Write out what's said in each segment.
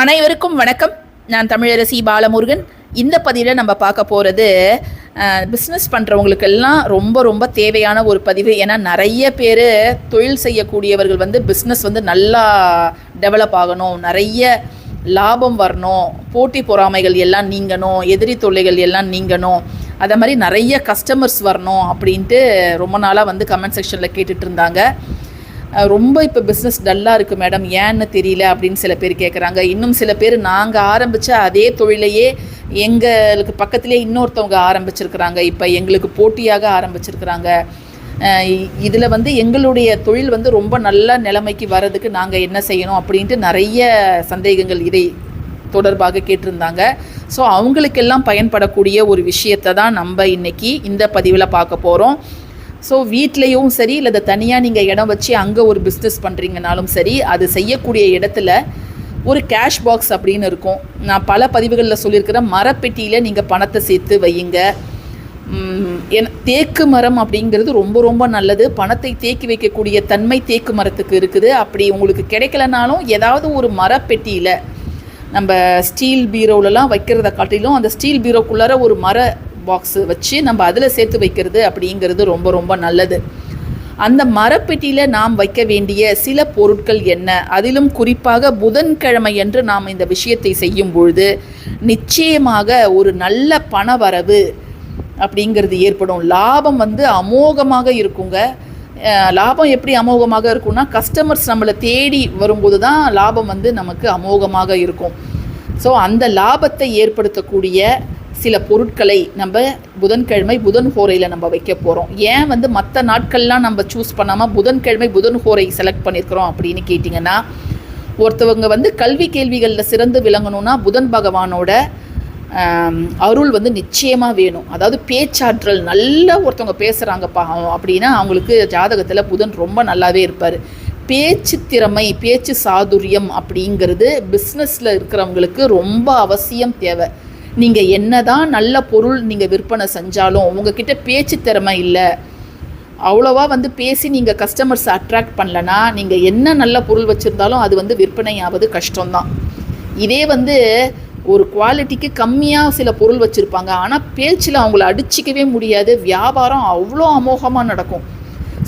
அனைவருக்கும் வணக்கம். நான் தமிழரசி பாலமுருகன். இந்த பதிவில் நம்ம பார்க்க போகிறது பிஸ்னஸ் பண்ணுறவங்களுக்கெல்லாம் ரொம்ப ரொம்ப தேவையான ஒரு பதிவு. ஏன்னா நிறைய பேர் தொழில் செய்யக்கூடியவர்கள் வந்து பிஸ்னஸ் வந்து நல்லா டெவலப் ஆகணும். நிறைய லாபம் வரணும். போட்டி பொறாமைகள் எல்லாம் நீங்கணும். எதிரி தொல்லைகள் எல்லாம் நீங்கணும். அதை மாதிரி நிறைய கஸ்டமர்ஸ் வரணும் அப்படின்ட்டு ரொம்ப நாளாக வந்து கமெண்ட் செக்ஷனில் கேட்டுட்ருந்தாங்க இருந்தாங்க. ரொம்ப இப்போ பிஸ்னஸ் டல்லாக இருக்குது மேடம் ஏன்னு தெரியல அப்படின்னு சில பேர் கேட்குறாங்க இன்னும் சில பேர் நாங்கள் ஆரம்பித்த அதே தொழிலையே எங்களுக்கு பக்கத்துலேயே இன்னொருத்தவங்க ஆரம்பிச்சிருக்கிறாங்க. இப்போ எங்களுக்கு போட்டியாக ஆரம்பிச்சிருக்கிறாங்க. இதில் வந்து எங்களுடைய தொழில் வந்து ரொம்ப நல்ல நிலைமைக்கு வர்றதுக்கு நாங்கள் என்ன செய்யணும் அப்படின்ட்டு நிறைய சந்தேகங்கள் இதை தொடர்பாக கேட்டிருந்தாங்க. ஸோ அவங்களுக்கெல்லாம் பயன்படக்கூடிய ஒரு விஷயத்தை தான் நம்ம இன்னைக்கு இந்த பதிவில் பார்க்க போகிறோம் ஸோ வீட்லேயும் சரி இல்லை தனியாக நீங்கள் இடம் வச்சு அங்கே ஒரு பிஸ்னஸ் பண்ணுறீங்கனாலும் சரி அது செய்யக்கூடிய இடத்துல ஒரு கேஷ் பாக்ஸ் அப்படின்னு இருக்கும். நான் பல பதிவுகளில் சொல்லியிருக்கிறேன். மரப்பெட்டியில் நீங்கள் பணத்தை சேர்த்து வையுங்க. என் தேக்கு மரம் அப்படிங்கிறது ரொம்ப ரொம்ப நல்லது. பணத்தை தேக்கி வைக்கக்கூடிய தன்மை தேக்கு மரத்துக்கு இருக்குது. அப்படி உங்களுக்கு கிடைக்கலனாலும் ஏதாவது ஒரு மரப்பெட்டியில் நம்ம ஸ்டீல் பீரோவிலலாம் வைக்கிறத காட்டிலும் அந்த ஸ்டீல் பீரோக்குள்ளார ஒரு மர பாக்ஸு வச்சு நம்ம அதில் சேர்த்து வைக்கிறது அப்படிங்கிறது ரொம்ப ரொம்ப நல்லது. அந்த மரப்பெட்டியில் நாம் வைக்க வேண்டிய சில பொருட்கள் என்ன? அதிலும் குறிப்பாக புதன்கிழமை என்று நாம் இந்த விஷயத்தை செய்யும் பொழுது நிச்சயமாக ஒரு நல்ல பண வரவு அப்படிங்கிறது ஏற்படும். லாபம் வந்து அமோகமாக இருக்குங்க. லாபம் எப்படி அமோகமாக இருக்கும்னா கஸ்டமர்ஸ் நம்மளை தேடி வரும்போது தான் லாபம் வந்து நமக்கு அமோகமாக இருக்கும். ஸோ அந்த லாபத்தை ஏற்படுத்தக்கூடிய சில பொருட்களை நம்ம புதன்கிழமை புதன் ஹோரையில் நம்ம வைக்க போகிறோம் ஏன் வந்து மற்ற நாட்கள்லாம் நம்ம சூஸ் பண்ணாமல் புதன்கிழமை புதன் ஹோரை செலக்ட் பண்ணியிருக்கிறோம் அப்படின்னு கேட்டிங்கன்னா ஒருத்தவங்க வந்து கல்வி கேள்விகளில் சிறந்து விளங்கணும்னா புதன் பகவானோட அருள் வந்து நிச்சயமாக வேணும். அதாவது பேச்சாற்றல் நல்லா ஒருத்தவங்க பேசுகிறாங்கப்பா அப்படின்னா அவங்களுக்கு ஜாதகத்தில் புதன் ரொம்ப நல்லாவே இருப்பார். பேச்சு திறமை பேச்சு சாதுரியம் அப்படிங்கிறது பிஸ்னஸில் இருக்கிறவங்களுக்கு ரொம்ப அவசியம் தேவை. நீங்கள் என்னதான் நல்ல பொருள் நீங்கள் விற்பனை செஞ்சாலும் உங்ககிட்ட பேச்சு திறமை இல்லை. அவ்வளோவா வந்து பேசி நீங்கள் கஸ்டமர்ஸ் அட்ராக்ட் பண்ணலனா நீங்கள் என்ன நல்ல பொருள் வச்சுருந்தாலும் அது வந்து விற்பனை ஆவது கஷ்டம்தான். இதே வந்து ஒரு குவாலிட்டிக்கு கம்மியாக சில பொருள் வச்சுருப்பாங்க. ஆனால் பேச்சில் அவங்கள அடிச்சிக்கவே முடியாது. வியாபாரம் அவ்வளோ அமோகமாக நடக்கும்.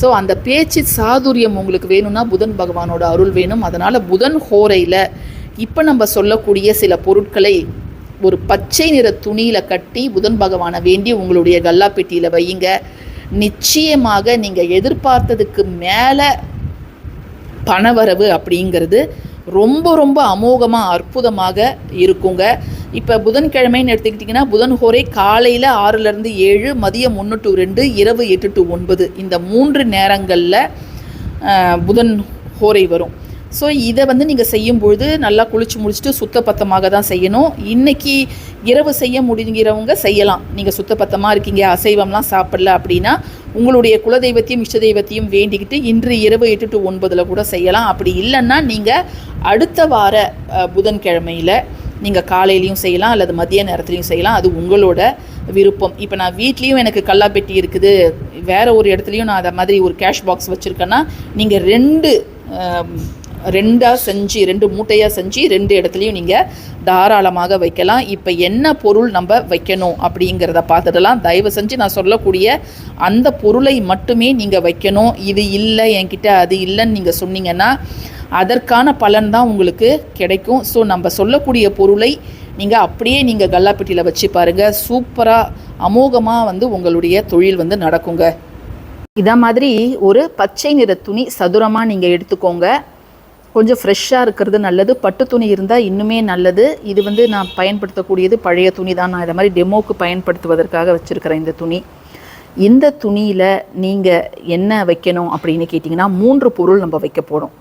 ஸோ அந்த பேச்சு சாதுரியம் உங்களுக்கு வேணும்னா புதன் பகவானோட அருள் வேணும். அதனால் புதன் ஹோரையில் இப்போ நம்ம சொல்லக்கூடிய சில பொருட்களை ஒரு பச்சை நிற துணியில் கட்டி புதன் பகவானை வேண்டி உங்களுடைய கல்லா பெட்டியில் வையுங்க. நிச்சயமாக நீங்கள் எதிர்பார்த்ததுக்கு மேலே பணவரவு அப்படிங்கிறது ரொம்ப ரொம்ப அமோகமாக அற்புதமாக இருக்குங்க. இப்போ புதன்கிழமைன்னு எடுத்துக்கிட்டிங்கன்னா புதன் ஹோரை காலையில் ஆறுலேருந்து ஏழு மதியம் ஒன்று டு ரெண்டு இரவு எட்டு டு ஒன்பது. இந்த மூன்று நேரங்களில் புதன் ஹோரை வரும். ஸோ இதை வந்து நீங்கள் செய்யும்பொழுது நல்லா குளிச்சு முடிச்சுட்டு சுத்தபத்தமாக தான் செய்யணும். இன்றைக்கி இரவு செய்ய முடிங்கிறவங்க செய்யலாம். நீங்கள் சுத்தபத்தமாக இருக்கீங்க அசைவம்லாம் சாப்பிடல அப்படின்னா உங்களுடைய குலதெய்வத்தையும் இஷ்ட தெய்வத்தையும் வேண்டிக்கிட்டு இன்று இரவு எட்டு டு ஒன்பதில் கூட செய்யலாம். அப்படி இல்லைன்னா நீங்கள் அடுத்த வார புதன்கிழமையில் நீங்கள் காலையிலையும் செய்யலாம் அல்லது மதிய நேரத்துலையும் செய்யலாம். அது உங்களோட விருப்பம். இப்போ நான் வீட்லேயும் எனக்கு கல்லாப்பெட்டி இருக்குது. வேறு ஒரு இடத்துலையும் நான் அதை மாதிரி ஒரு கேஷ் பாக்ஸ் வச்சுருக்கேன்னா நீங்கள் ரெண்டு ரெண்டாக செஞ்சு ரெண்டு மூட்டையாக செஞ்சு ரெண்டு இடத்துலையும் நீங்கள் தாராளமாக வைக்கலாம். இப்போ என்ன பொருள் நம்ம வைக்கணும் அப்படிங்கிறத பார்த்துடலாம். தயவு செஞ்சு நான் சொல்லக்கூடிய அந்த பொருளை மட்டுமே நீங்கள் வைக்கணும். இது இல்லை என்கிட்ட அது இல்லைன்னு நீங்கள் சொன்னீங்கன்னா அதற்கான பலன் தான் உங்களுக்கு கிடைக்கும். ஸோ நம்ம சொல்லக்கூடிய பொருளை நீங்கள் அப்படியே நீங்கள் கல்லாப்பெட்டியில் வச்சு பாருங்கள் சூப்பராக அமோகமாக வந்து உங்களுடைய தொழில் வந்து நடக்குங்க. இதை மாதிரி ஒரு பச்சை நிற துணி சதுரமாக நீங்கள் எடுத்துக்கோங்க. கொஞ்சம் ஃப்ரெஷ்ஷாக இருக்கிறது நல்லது. பட்டு துணி இருந்தால் இன்னுமே நல்லது. இது வந்து நான் பயன்படுத்தக்கூடியது பழைய துணி தான். நான் இதை மாதிரி டெமோக்கு பயன்படுத்துவதற்காக வச்சுருக்கிறேன் இந்த துணி. இந்த துணியில் நீங்கள் என்ன வைக்கணும் அப்படின்னு கேட்டிங்கன்னா மூன்று பொருள் நம்ம வைக்க போகிறோம்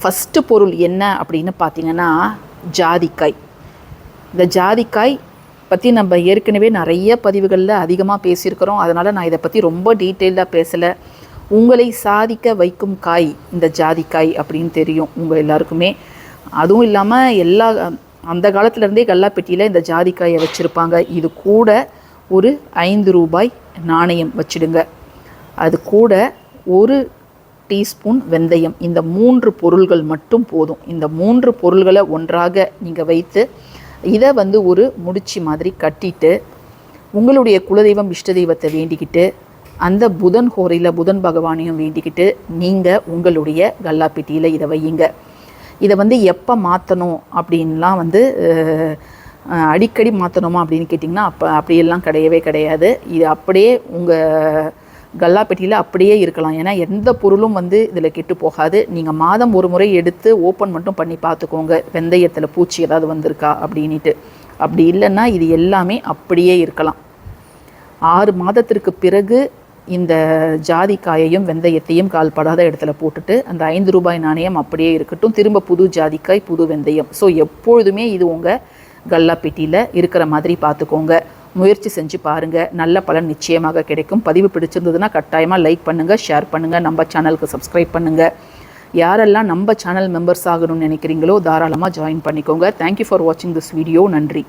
ஃபஸ்ட்டு பொருள் என்ன அப்படின்னு பார்த்தீங்கன்னா ஜாதிக்காய். இந்த ஜாதிக்காய் பற்றி நம்ம ஏற்கனவே நிறைய பதிவுகளில் அதிகமாக பேசியிருக்கிறோம். அதனால் நான் இதை பற்றி ரொம்ப டீட்டெயிலாக பேசலை. உங்களை சாதிக்க வைக்கும் காய் இந்த ஜாதிக்காய் அப்படின்னு தெரியும் உங்கள் எல்லாருக்குமே. அதுவும் இல்லாமல் எல்லா அந்த காலத்துலேருந்தே கல்லாப்பெட்டியில் இந்த ஜாதிக்காயை வச்சுருப்பாங்க. இது கூட ஒரு ஐந்து ரூபாய் நாணயம் வச்சிடுங்க. அது கூட ஒரு டீஸ்பூன் வெந்தயம். இந்த மூன்று பொருள்கள் மட்டும் போதும். இந்த மூன்று பொருள்களை ஒன்றாக நீங்கள் வைத்து இதை வந்து ஒரு முடிச்சு மாதிரி கட்டிட்டு உங்களுடைய குலதெய்வம் இஷ்ட தெய்வத்தை வேண்டிக்கிட்டு அந்த புதன் ஹோரையில் புதன் பகவானையும் வேண்டிக்கிட்டு நீங்கள் உங்களுடைய கல்லாப்பெட்டியில் இதை வையுங்க. இதை வந்து எப்போ மாற்றணும் அப்படின்லாம் வந்து அடிக்கடி மாற்றணுமா அப்படின்னு கேட்டிங்கன்னா அப்போ அப்படியெல்லாம் கிடையவே கிடையாது. இது அப்படியே உங்கள் கல்லாப்பெட்டியில் அப்படியே இருக்கலாம். ஏன்னா எந்த பொருளும் வந்து இதில் கெட்டு போகாது. நீங்கள் மாதம் ஒரு முறை எடுத்து ஓப்பன் மட்டும் பண்ணி பார்த்துக்கோங்க. வெந்தயத்தில் பூச்சி ஏதாவது வந்திருக்கா அப்படின்ட்டு அப்படி இல்லைன்னா இது எல்லாமே அப்படியே இருக்கலாம். ஆறு மாதத்திற்கு பிறகு இந்த ஜாதிக்காயையும் வெந்தயத்தையும் கால்படாத இடத்துல போட்டுட்டு அந்த ஐந்து ரூபாய் நாணயம் அப்படியே இருக்கட்டும். திரும்ப புது ஜாதிக்காய் புது வெந்தயம். ஸோ எப்பொழுதுமே இது உங்கள் கல்லா பெட்டியில் இருக்கிற மாதிரி பார்த்துக்கோங்க. முயற்சி செஞ்சு பாருங்கள் நல்ல பலன் நிச்சயமாக கிடைக்கும். பதிவு பிடிச்சிருந்ததுன்னா கட்டாயமாக லைக் பண்ணுங்கள் ஷேர் பண்ணுங்கள் நம்ம சேனலுக்கு சப்ஸ்கிரைப் பண்ணுங்கள் யாரெல்லாம் நம்ம சேனல் மெம்பர்ஸ் ஆகணும்னு நினைக்கிறீங்களோ தாராளமாக ஜாயின் பண்ணிக்கோங்க. தேங்க்யூ ஃபார் வாட்சிங் திஸ் வீடியோ நன்றி.